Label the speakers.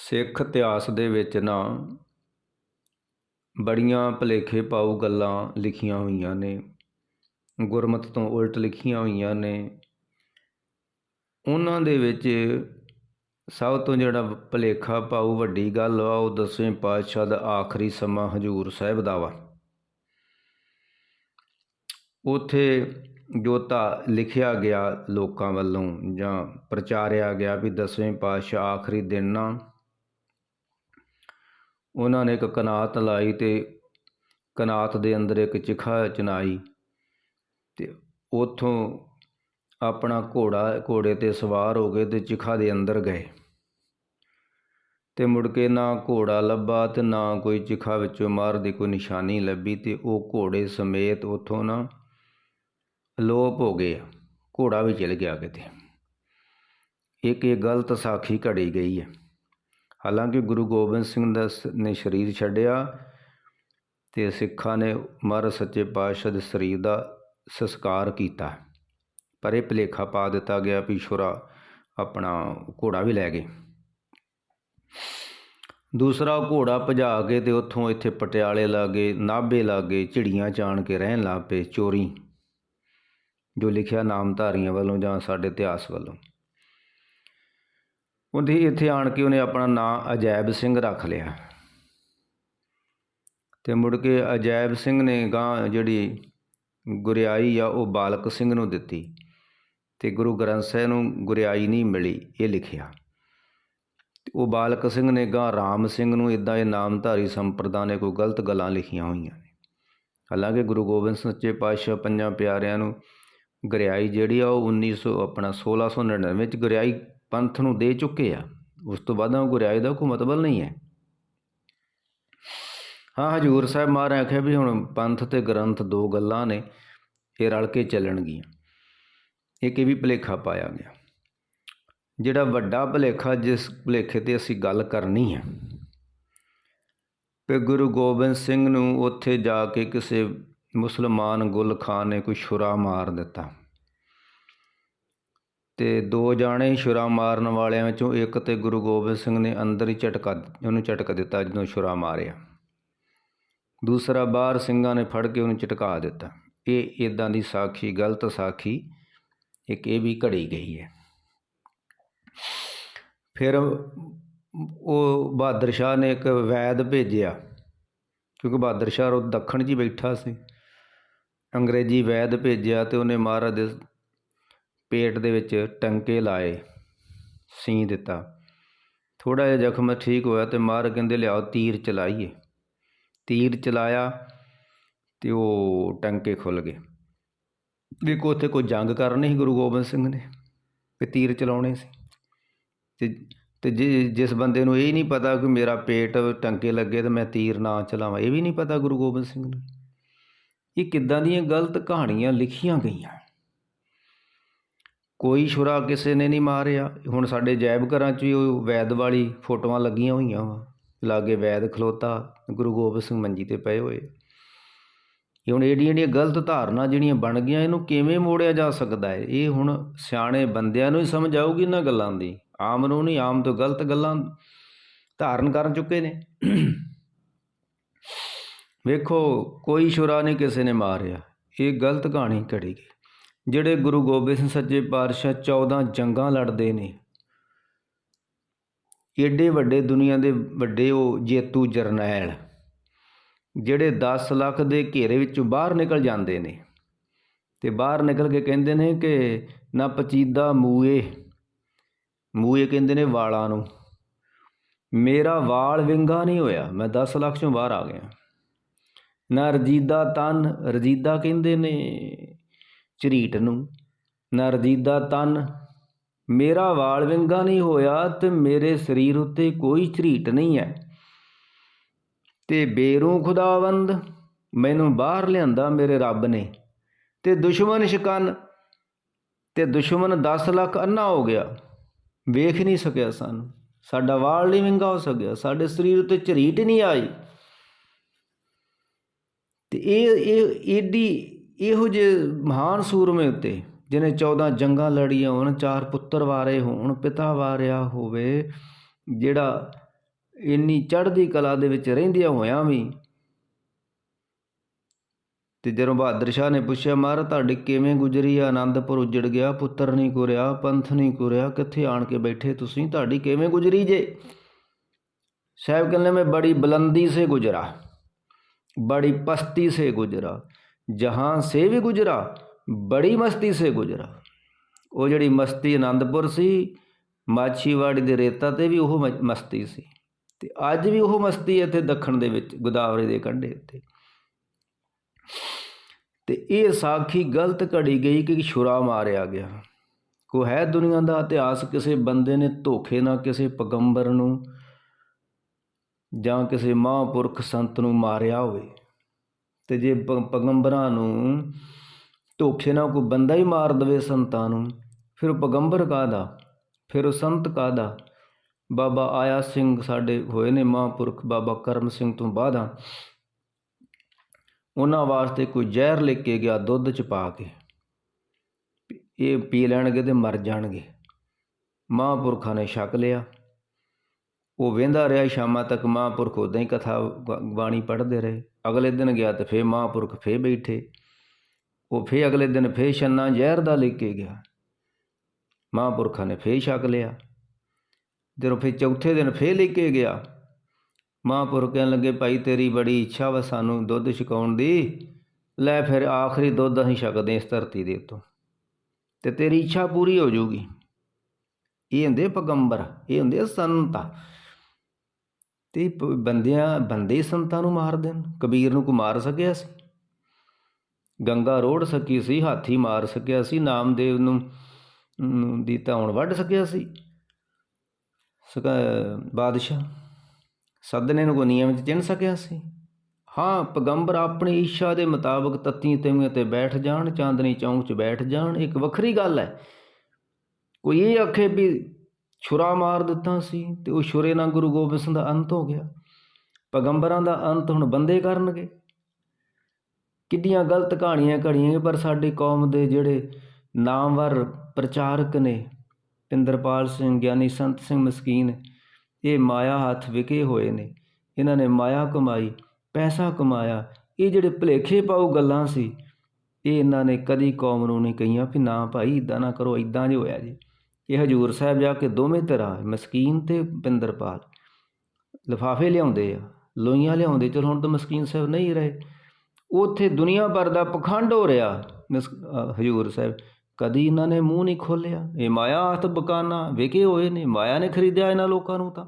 Speaker 1: ਸਿੱਖ ਇਤਿਹਾਸ ਦੇ ਵਿੱਚ ਨਾ ਬੜੀਆਂ ਭੁਲੇਖੇ ਪਾਊ ਗੱਲਾਂ ਲਿਖੀਆਂ ਹੋਈਆਂ ਨੇ, ਗੁਰਮਤ ਤੋਂ ਉਲਟ ਲਿਖੀਆਂ ਹੋਈਆਂ ਨੇ। ਉਹਨਾਂ ਦੇ ਵਿੱਚ ਸਭ ਤੋਂ ਜਿਹੜਾ ਭੁਲੇਖਾ ਪਾਊ ਵੱਡੀ ਗੱਲ ਵਾ ਉਹ ਦਸਵੇਂ ਪਾਤਸ਼ਾਹ ਦਾ ਆਖਰੀ ਸਮਾਂ ਹਜੂਰ ਸਾਹਿਬ ਦਾ ਵਾ। ਉਥੇ ਜੋਤਾ ਲਿਖਿਆ ਗਿਆ ਲੋਕਾਂ ਵੱਲੋਂ ਜਾਂ ਪ੍ਰਚਾਰਿਆ ਗਿਆ ਵੀ ਦਸਵੇਂ ਪਾਤਸ਼ਾਹ ਆਖਰੀ ਦਿਨ ਨਾ ਉਹਨਾਂ ਨੇ ਇੱਕ ਕਨਾਤ ਲਾਈ ਤੇ ਕਨਾਤ ਦੇ ਅੰਦਰ ਇੱਕ ਚਿਖਾ ਚਨਾਈ ਤੇ ਉਥੋਂ ਆਪਣਾ ਘੋੜਾ, ਘੋੜੇ ਤੇ ਸਵਾਰ ਹੋ ਗਏ ਤੇ ਚਿਖਾ ਦੇ ਅੰਦਰ ਗਏ। ਤੇ ਮੁੜ ਕੇ ਨਾ ਘੋੜਾ ਲੱਭਾ ਤੇ ਨਾ ਕੋਈ ਚਿਖਾ ਵਿੱਚੋਂ ਮਾਰ ਦੀ ਕੋਈ ਨਿਸ਼ਾਨੀ ਲੱਭੀ ਤੇ ਉਹ ਘੋੜੇ ਸਮੇਤ ਉਥੋਂ ਨਾ ਅਲੋਪ ਹੋ ਗਏ। ਘੋੜਾ ਵੀ ਚਲ ਗਿਆ ਕਿਤੇ। ਇੱਕ ਇਹ ਗਲਤ ਸਾਖੀ ਘੜੀ ਗਈ ਹੈ। ਹਾਲਾਂਕਿ ਗੁਰੂ ਗੋਬਿੰਦ ਸਿੰਘ ਦਾ ਨੇ ਸਰੀਰ ਛੱਡਿਆ ਤੇ ਸਿੱਖਾਂ ਨੇ ਮਹਾਰਾਜ ਸੱਚੇ ਪਾਤਸ਼ਾਹ ਦੇ ਸਰੀਰ ਦਾ ਸੰਸਕਾਰ ਕੀਤਾ। ਪਰ ਇਹ ਭਲੇਖਾ ਪਾ ਦਿੱਤਾ ਗਿਆ ਵੀ ਛੁਰਾ ਆਪਣਾ ਘੋੜਾ ਵੀ ਲੈ ਗਏ। ਦੂਸਰਾ ਘੋੜਾ ਭਜਾ ਕੇ ਤੇ ਉੱਥੋਂ ਇੱਥੇ ਪਟਿਆਲੇ ਲਾਗੇ, ਨਾਭੇ ਲਾਗੇ ਝਿੜੀਆਂ ਚਾਣ ਕੇ ਰਹਿਣ ਲੱਗ ਪਏ ਚੋਰੀ, ਜੋ ਲਿਖਿਆ ਨਾਮਧਾਰੀਆਂ ਵੱਲੋਂ ਜਾਂ ਸਾਡੇ ਇਤਿਹਾਸ ਵੱਲੋਂ। ਉਹਦੇ ਇੱਥੇ ਆਣ ਕੇ ਉਹਨੇ ਆਪਣਾ ਨਾਂ ਅਜੈਬ ਸਿੰਘ ਰੱਖ ਲਿਆ। ਤੇ ਮੁੜ ਕੇ ਅਜੈਬ ਸਿੰਘ ਨੇ ਗਾਂ ਜਿਹੜੀ ਗੁਰਿਆਈ ਆ, ਉਹ ਬਾਲਕ ਸਿੰਘ ਨੂੰ ਦਿੱਤੀ ਤੇ ਗੁਰੂ ਗ੍ਰੰਥ ਸਾਹਿਬ ਨੂੰ ਗੁਰਿਆਈ ਨਹੀਂ ਮਿਲੀ, ਇਹ ਲਿਖਿਆ। ਉਹ ਬਾਲਕ ਸਿੰਘ ਨੇ ਗਾਂ ਰਾਮ ਸਿੰਘ ਨੂੰ ਇਦਾਂ ਇਹ ਨਾਮਧਾਰੀ ਸੰਪਰਦਾ ਨੇ ਕੋਈ ਗਲਤ ਗੱਲਾਂ ਲਿਖੀਆਂ ਹੋਈਆਂ ਨੇ। ਹਾਲਾਂਕਿ ਗੁਰੂ ਗੋਬਿੰਦ ਸੱਚੇ ਪਾਤਸ਼ਾਹ ਪੰਜਾਂ ਪਿਆਰਿਆਂ ਨੂੰ ਗਰਿਆਈ ਜਿਹੜੀ ਆ, ਉਹ 1900 ਆਪਣਾ 1699 ਵਿੱਚ ਗੁਰਿਆਈ ਪੰਥ ਨੂੰ ਦੇ ਚੁੱਕੇ ਆ, ਉਸ ਤੋਂ ਬਾਅਦ ਉਹ ਗੁਰਿਆਈ ਦਾ ਕੋਈ ਮਤਲਬ ਨਹੀਂ ਹੈ। ਹਾਂ, ਹਜੂਰ ਸਾਹਿਬ ਮਹਾਰਾਜ ਆਖਿਆ ਵੀ ਹੁਣ ਪੰਥ ਤੇ ਗ੍ਰੰਥ ਦੋ ਗੱਲਾਂ ਨੇ, ਇਹ ਰਲ ਕੇ ਚੱਲਣਗੀਆਂ। ਇੱਕ ਇਹ ਵੀ ਭਲੇਖਾ ਪਾਇਆ ਗਿਆ। ਜਿਹੜਾ ਵੱਡਾ ਭਲੇਖਾ ਜਿਸ ਭਲੇਖੇ ਤੇ ਅਸੀਂ ਗੱਲ ਕਰਨੀ ਹੈ ਕਿ ਗੁਰੂ ਗੋਬਿੰਦ ਸਿੰਘ ਨੂੰ ਉੱਥੇ ਜਾ ਕੇ ਕਿਸੇ ਮੁਸਲਮਾਨ ਗੁਲ ਖਾਨ ਨੇ ਕੋਈ ਛੁਰਾ ਮਾਰ ਦਿੱਤਾ। ਤੇ ਦੋ ਜਾਣੇ ਛੁਰਾ ਮਾਰਨ ਵਾਲਿਆਂ ਵਿੱਚੋਂ ਇੱਕ ਤੇ ਗੁਰੂ ਗੋਬਿੰਦ ਸਿੰਘ ਨੇ ਅੰਦਰ ਹੀ ਝਟਕਾ ਉਹਨੂੰ ਝਟਕ ਦਿੱਤਾ ਜਦੋਂ ਛੁਰਾ ਮਾਰਿਆ। ਦੂਸਰਾ ਬਾਹਰ ਸਿੰਘਾਂ ਨੇ ਫੜ ਕੇ ਉਹਨੂੰ ਝਟਕਾ ਦਿੱਤਾ। ਇਹ ਇਦਾਂ ਦੀ ਸਾਖੀ, ਗਲਤ ਸਾਖੀ, ਇੱਕ ਇਹ ਵੀ ਘੜੀ ਗਈ ਹੈ। ਫਿਰ ਉਹ ਬਹਾਦਰ ਸ਼ਾਹ ਨੇ ਇੱਕ ਵੈਦ ਭੇਜਿਆ, ਕਿਉਂਕਿ ਬਹਾਦਰ ਸ਼ਾਹ ਉਹ ਦੱਖਣ 'ਚ ਹੀ ਬੈਠਾ ਸੀ। ਅੰਗਰੇਜ਼ੀ ਵੈਦ ਭੇਜਿਆ ਤੇ ਉਹਨੇ ਮਹਾਰਾਜ ਦੇ ਪੇਟ ਦੇ ਵਿੱਚ ਟੰਕੇ ਲਾਏ, ਸੀ ਦਿੱਤਾ। ਥੋੜਾ ਜਿਹਾ ਜ਼ਖਮ ਠੀਕ ਹੋਇਆ ਤੇ ਮਾਰ ਕਹਿੰਦੇ ਲਿਆਓ, ਤੀਰ ਚਲਾਈਏ। ਤੀਰ ਚਲਾਇਆ ਤੇ ਉਹ ਟੰਕੇ ਖੁੱਲ ਗਏ। ਦੇਖੋ ਉੱਥੇ ਕੋਈ ਜੰਗ ਕਰਨੀ ਸੀ ਗੁਰੂ ਗੋਬਿੰਦ ਸਿੰਘ ਨੇ ਕਿ ਤੀਰ ਚਲਾਉਣੇ ਸੀ। ਤੇ ਤੇ ਜਿਸ ਬੰਦੇ ਨੂੰ ਇਹ ਨਹੀਂ ਪਤਾ ਕਿ ਮੇਰਾ ਪੇਟ ਟੰਕੇ ਲੱਗੇ ਤੇ ਮੈਂ ਤੀਰ ਨਾ ਚਲਾਵਾਂ, ਇਹ ਵੀ ਨਹੀਂ ਪਤਾ ਗੁਰੂ ਗੋਬਿੰਦ ਸਿੰਘ ਨੂੰ। ਇਹ ਕਿੱਦਾਂ ਦੀਆਂ ਗਲਤ ਕਹਾਣੀਆਂ ਲਿਖੀਆਂ ਗਈਆਂ। ਕੋਈ ਛੁਰਾ ਕਿਸੇ ਨੇ ਨਹੀਂ ਮਾਰਿਆ। ਹੁਣ ਸਾਡੇ ਜੈਬ ਘਰਾਂ 'ਚ ਵੀ ਉਹ ਵੈਦ ਵਾਲੀ ਫੋਟੋਆਂ ਲੱਗੀਆਂ ਹੋਈਆਂ ਵਾ। ਲਾਗੇ ਵੈਦ ਖਲੋਤਾ, ਗੁਰੂ ਗੋਬਿੰਦ ਸਿੰਘ ਮੰਜੀ ਤੇ ਪਏ ਹੋਏ। ਇਹ ਹੁਣ ਏਡੀਆਂ ਏਡੀਆਂ ਗਲਤ ਧਾਰਨਾ ਜਿਹੜੀਆਂ ਬਣ ਗਈਆਂ, ਇਹਨੂੰ ਕਿਵੇਂ ਮੋੜਿਆ ਜਾ ਸਕਦਾ ਹੈ ਇਹ ਹੁਣ ਸਿਆਣੇ ਬੰਦਿਆਂ ਨੂੰ ਹੀ ਸਮਝ ਆਊਗੀ ਇਹਨਾਂ ਗੱਲਾਂ ਦੀ। ਆਮ ਨੂੰ ਨਹੀਂ, ਆਮ ਤੋਂ ਗਲਤ ਗੱਲਾਂ ਧਾਰਨ ਕਰ ਚੁੱਕੇ ਨੇ। ਵੇਖੋ, ਕੋਈ ਸ਼ੁਰਾ ਨਹੀਂ ਕਿਸੇ ਨੇ ਮਾਰਿਆ। ਇਹ ਗਲਤ ਕਹਾਣੀ ਘੜੀ ਗਈ। ਜਿਹੜੇ ਗੁਰੂ ਗੋਬਿੰਦ ਸਿੰਘ ਸੱਚੇ ਪਾਤਸ਼ਾਹ 14 ਜੰਗਾਂ ਲੜਦੇ ਨੇ, ਏਡੇ ਵੱਡੇ ਦੁਨੀਆ ਦੇ ਵੱਡੇ ਉਹ ਜੇਤੂ ਜਰਨੈਲ, ਜਿਹੜੇ 10 ਲੱਖ ਦੇ ਘੇਰੇ ਵਿੱਚੋਂ ਬਾਹਰ ਨਿਕਲ ਜਾਂਦੇ ਨੇ ਤੇ ਬਾਹਰ ਨਿਕਲ ਕੇ ਕਹਿੰਦੇ ਨੇ ਕਿ ਨਾ ਪਚੀਦਾ ਮੂਏ ਮੂਏ ਕਹਿੰਦੇ ਨੇ ਵਾਲਾਂ ਨੂੰ, ਮੇਰਾ ਵਾਲ ਵਿੰਗਾ ਨਹੀਂ ਹੋਇਆ, ਮੈਂ 10 ਲੱਖ ਚੋਂ ਬਾਹਰ ਆ ਗਿਆ। ਨਾ ਰਜੀਦਾ ਤਨ, ਰਜੀਦਾ ਕਹਿੰਦੇ ਨੇ ਝਰੀਟ ਨੂੰ। ਨਾ ਰਜੀਦਾ ਤਨ, ਮੇਰਾ ਵਾਲ ਵਿੰਗਾ ਨਹੀਂ ਹੋਇਆ ਤੇ ਮੇਰੇ ਸਰੀਰ ਉੱਤੇ ਕੋਈ ਝਰੀਟ ਨਹੀਂ ਹੈ। ਤੇ ਬੇਰੂ ਖੁਦਾਵੰਦ, ਮੈਨੂੰ ਬਾਹਰ ਲਿਆਂਦਾ ਮੇਰੇ ਰੱਬ ਨੇ। ਤੇ ਦੁਸ਼ਮਣ ਸ਼ਿਕਨ, ਤੇ ਦੁਸ਼ਮਣ 10 ਲੱਖ ਅੰਨਾ ਹੋ ਗਿਆ। ਵੇਖ ਨਹੀਂ ਸਕਿਆ ਸਾਨੂੰ। ਸਾਡਾ ਵਾਲ ਨਹੀਂ ਵਿੰਗਾ ਹੋ ਸਕਿਆ। ਸਾਡੇ ਸਰੀਰ ਉੱਤੇ ਝਰੀਟ ਨਹੀਂ ਆਈ। ਤੇ ਇਹ ਇਹ ਏਡੀ ਇਹੋ ਜਿਹੇ ਮਹਾਨ ਸੂਰਮੇ ਉੱਤੇ ਜਿਨੇ 14 ਜੰਗਾਂ ਲੜੀਆਂ ਹੋਣ, ਚਾਰ ਪੁੱਤਰ ਵਾਰੇ ਹੋਣ, ਪਿਤਾ ਵਾਰਿਆ ਹੋਵੇ, ਜਿਹੜਾ ਇੰਨੀ ਚੜ੍ਹਦੀ ਕਲਾ ਦੇ ਵਿੱਚ ਰਹਿੰਦਿਆਂ ਹੋਇਆਂ ਵੀ, ਤੇ ਜਦੋਂ ਬਹਾਦਰ ਸ਼ਾਹ ਨੇ ਪੁੱਛਿਆ ਮਹਾਰਾ ਤੁਹਾਡੀ ਕਿਵੇਂ ਗੁਜਰੀ ਆਨੰਦਪੁਰ ਉੱਜੜ ਗਿਆ, ਪੁੱਤਰ ਨਹੀਂ ਕੁਰਿਆ, ਪੰਥ ਨਹੀਂ ਕੁਰਿਆ, ਕਿੱਥੇ ਆਣ ਕੇ ਬੈਠੇ ਤੁਸੀਂ? ਤੁਹਾਡੀ ਕਿਵੇਂ ਗੁਜਰੀ ਜੇ? ਸਾਹਿਬ ਕਹਿੰਦੇ, ਮੈਂ ਬੜੀ ਬਲੰਦੀ ਸੇ ਗੁਜਰਾ, ਬੜੀ ਪਸਤੀ ਸੇ ਗੁਜਰਾ ਜਹਾਂ ਸੇ ਵੀ ਗੁਜਰਾ ਬੜੀ ਮਸਤੀ ਸੇ ਗੁਜਰਾ ਉਹ ਜਿਹੜੀ ਮਸਤੀ ਆਨੰਦਪੁਰ ਸੀ ਮਾਛੀਵਾੜੀ ਦੇ ਰੇਤਾ ਤੇ ਵੀ ਉਹ ਮਸਤੀ ਸੀ ਤੇ ਅੱਜ ਵੀ ਉਹ ਮਸਤੀ ਇੱਥੇ ਦੱਖਣ ਦੇ ਵਿੱਚ ਗੋਦਾਵਰੀ ਦੇ ਕੰਢੇ ਉੱਤੇ ਤੇ ਇਹ ਸਾਖੀ ਗਲਤ ਘੜੀ ਗਈ ਕਿ ਛੁਰਾ ਮਾਰਿਆ ਗਿਆ ਕੋ ਹੈ ਦੁਨੀਆ ਦਾ ਇਤਿਹਾਸ ਕਿਸੇ ਬੰਦੇ ਨੇ ਧੋਖੇ ਨਾਲ ਕਿਸੇ ਪਗੰਬਰ ਨੂੰ ਜਾਂ ਕਿਸੇ ਮਹਾਂਪੁਰਖ ਸੰਤ ਨੂੰ ਮਾਰਿਆ ਹੋਵੇ ਤੇ ਜੇ ਪੈਗੰਬਰਾਂ ਨੂੰ ਧੋਖੇ ਨਾਲ ਕੋਈ ਬੰਦਾ ਹੀ ਮਾਰ ਦਵੇ ਸੰਤਾਂ ਨੂੰ, ਫਿਰ ਉਹ ਪਗੰਬਰ ਕਾਹਦਾ? ਫਿਰ ਉਹ ਸੰਤ ਕਾਹਦਾ? ਬਾਬਾ ਆਇਆ ਸਿੰਘ ਸਾਡੇ ਹੋਏ ਨੇ ਮਹਾਂਪੁਰਖ ਬਾਬਾ ਕਰਮ ਸਿੰਘ ਤੋਂ ਬਾਅਦਾਂ। ਉਹਨਾਂ ਵਾਸਤੇ ਕੋਈ ਜ਼ਹਿਰ ਲੈ ਕੇ ਗਿਆ ਦੁੱਧ ਚ ਪਾ ਕੇ। ਇਹ ਪੀ ਲੈਣਗੇ ਤੇ ਮਰ ਜਾਣਗੇ। ਮਹਾਂਪੁਰਖਾਂ ਨੇ ਛਕ ਲਿਆ। ਉਹ ਵੇਂਦਾ ਰਿਹਾ, ਸ਼ਾਮਾਂ ਤੱਕ ਮਹਾਂਪੁਰਖ ਉਦਾਂ ਹੀ ਕਥਾ ਬਾਣੀ ਪੜ੍ਹਦੇ ਰਹੇ। ਅਗਲੇ ਦਿਨ ਗਿਆ ਤੇ ਫੇਰ ਮਹਾਂਪੁਰਖ ਫੇਰ ਬੈਠੇ। ਉਹ ਫੇਰ ਅਗਲੇ ਦਿਨ ਫੇਰ ਛੰਨਾ ਜ਼ਹਿਰ ਦਾ ਲੈ ਕੇ ਗਿਆ। ਮਹਾਂਪੁਰਖਾਂ ਨੇ ਫੇਰ ਛਕ ਲਿਆ। ਜਦੋਂ ਫੇਰ ਚੌਥੇ ਦਿਨ ਫੇਰ ਲੈ ਕੇ ਗਿਆ, ਮਹਾਂਪੁਰਖ ਕਹਿਣ ਲੱਗੇ, ਭਾਈ ਤੇਰੀ ਬੜੀ ਇੱਛਾ ਵਾ ਸਾਨੂੰ ਦੁੱਧ ਛਕਾਉਣ ਦੀ। ਲੈ ਫਿਰ ਆਖਰੀ ਦੁੱਧ ਅਸੀਂ ਛਕਦੇ ਇਸ ਧਰਤੀ ਦੇ ਉੱਤੋਂ। ਤੇ ਤੇਰੀ ਇੱਛਾ ਪੂਰੀ ਹੋ ਜਾਊਗੀ। ਇਹ ਹੁੰਦੇ ਪਗੰਬਰ, ਇਹ ਹੁੰਦੇ ਸੰਤ। ਤੇ ਪ- ਬੰਦਿਆਂ, ਬੰਦੇ ਸੰਤਾਂ ਨੂੰ ਮਾਰ ਦੇਣ। ਕਬੀਰ ਨੂੰ ਕੋ ਮਾਰ ਸਕਿਆ ਸੀ? ਗੰਗਾ ਰੋੜ ਸਕੀ ਸੀ, ਹਾਥੀ ਮਾਰ ਸਕਿਆ ਸੀ, ਨਾਮਦੇਵ ਨੂੰ ਦੀ ਧੌਣ ਵੱਢ ਸਕਿਆ ਸੀ? ਸਕਾ, ਬਾਦਸ਼ਾਹ, ਸੱਦਨੇ ਨੂੰ ਕੋ ਨਿਯਮ ਵਿੱਚ ਚਿੰਨ ਸਕਿਆ ਸੀ? ਹਾਂ, ਪਗੰਬਰ ਆਪਣੀ ਇੱਛਾ ਦੇ ਮੁਤਾਬਕ ਤੱਤੀ ਤਵੀਆਂ ਤੇ ਬੈਠ ਜਾਣ, ਚਾਂਦਨੀ ਚੌਂਕ 'ਚ ਬੈਠ ਜਾਣ, ਇੱਕ ਵੱਖਰੀ ਗੱਲ ਹੈ। ਕੋਈ ਇਹ ਆਖੇ ਵੀ ਛੁਰਾ ਮਾਰ ਦਿੱਤਾ ਸੀ ਤੇ ਉਹ ਛੁਰੇ ਨਾਲ ਗੁਰੂ ਗੋਬਿੰਦ ਸਿੰਘ ਦਾ ਅੰਤ ਹੋ ਗਿਆ। ਪੈਗੰਬਰਾਂ ਦਾ ਅੰਤ ਹੁਣ ਬੰਦੇ ਕਰਨਗੇ। ਕਿੱਡੀਆਂ ਗਲਤ ਕਹਾਣੀਆਂ ਘੜੀਆਂ ਪਰ ਸਾਡੀ ਕੌਮ ਦੇ ਜਿਹੜੇ ਨਾਮਵਰ ਪ੍ਰਚਾਰਕ ਨੇ, ਪਿੰਦਰਪਾਲ ਸਿੰਘ, ਗਿਆਨੀ ਸੰਤ ਸਿੰਘ ਮਸਕੀਨ, ਇਹ ਮਾਇਆ ਹੱਥ ਵਿਕੇ ਹੋਏ ਨੇ। ਇਹਨਾਂ ਨੇ ਮਾਇਆ ਕਮਾਈ, ਪੈਸਾ ਕਮਾਇਆ, ਇਹ ਜਿਹੜੇ ਭਲੇਖੇ ਪਾਉ ਗੱਲਾਂ ਸੀ, ਇਹ ਇਹਨਾਂ ਨੇ ਕਦੀ ਕੌਮ ਨੂੰ ਨਹੀਂ ਕਹੀਆਂ ਵੀ ਨਾ ਭਾਈ ਇਦਾਂ ਨਾ ਕਰੋ ਇਦਾਂ ਜੇ ਹੋਇਆ ਜੀ। ਇਹ ਹਜੂਰ ਸਾਹਿਬ ਜਾ ਕੇ ਦੋਵੇਂ ਤਰ੍ਹਾਂ ਮਸਕੀਨ ਤੇ ਪਿੰਦਰਪਾਲ, ਲਿਫਾਫੇ ਲਿਆਉਂਦੇ ਆ, ਲੋਈਆਂ ਲਿਆਉਂਦੇ, ਚਲ ਹੁਣ ਤਾਂ ਮਸਕੀਨ ਸਾਹਿਬ ਨਹੀਂ ਰਹੇ। ਉੱਥੇ ਦੁਨੀਆ ਭਰ ਦਾ ਪਖੰਡ ਹੋ ਰਿਹਾ ਮਸ- ਹਜੂਰ ਸਾਹਿਬ। ਕਦੀ ਇਹਨਾਂ ਨੇ ਮੂੰਹ ਨਹੀਂ ਖੋਲਿਆ ਇਹ ਮਾਇਆ ਹੱਥ ਬਕਾਨਾ ਵਿਕੇ ਹੋਏ ਨੇ, ਮਾਇਆ ਨੇ ਖਰੀਦਿਆ ਇਹਨਾਂ ਲੋਕਾਂ ਨੂੰ ਤਾਂ।